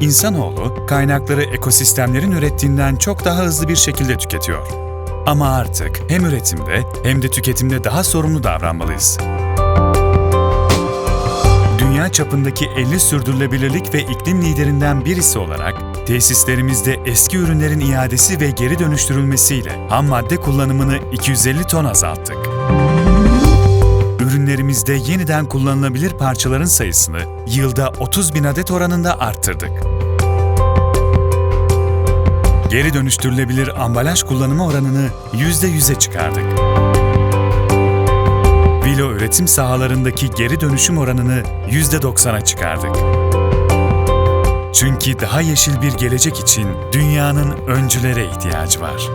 insanoğlu kaynakları ekosistemlerin ürettiğinden çok daha hızlı bir şekilde tüketiyor. Ama artık hem üretimde hem de tüketimde daha sorumlu davranmalıyız. Dünya çapındaki 50 sürdürülebilirlik ve iklim liderinden birisi olarak tesislerimizde eski ürünlerin iadesi ve geri dönüştürülmesiyle ham madde kullanımını 250 ton azalttık. Ürünlerimizde yeniden kullanılabilir parçaların sayısını yılda 30 bin adet oranında arttırdık. Geri dönüştürülebilir ambalaj kullanımı oranını %100'e çıkardık. Vilo üretim sahalarındaki geri dönüşüm oranını %90'a çıkardık. Çünkü daha yeşil bir gelecek için dünyanın öncülere ihtiyacı var.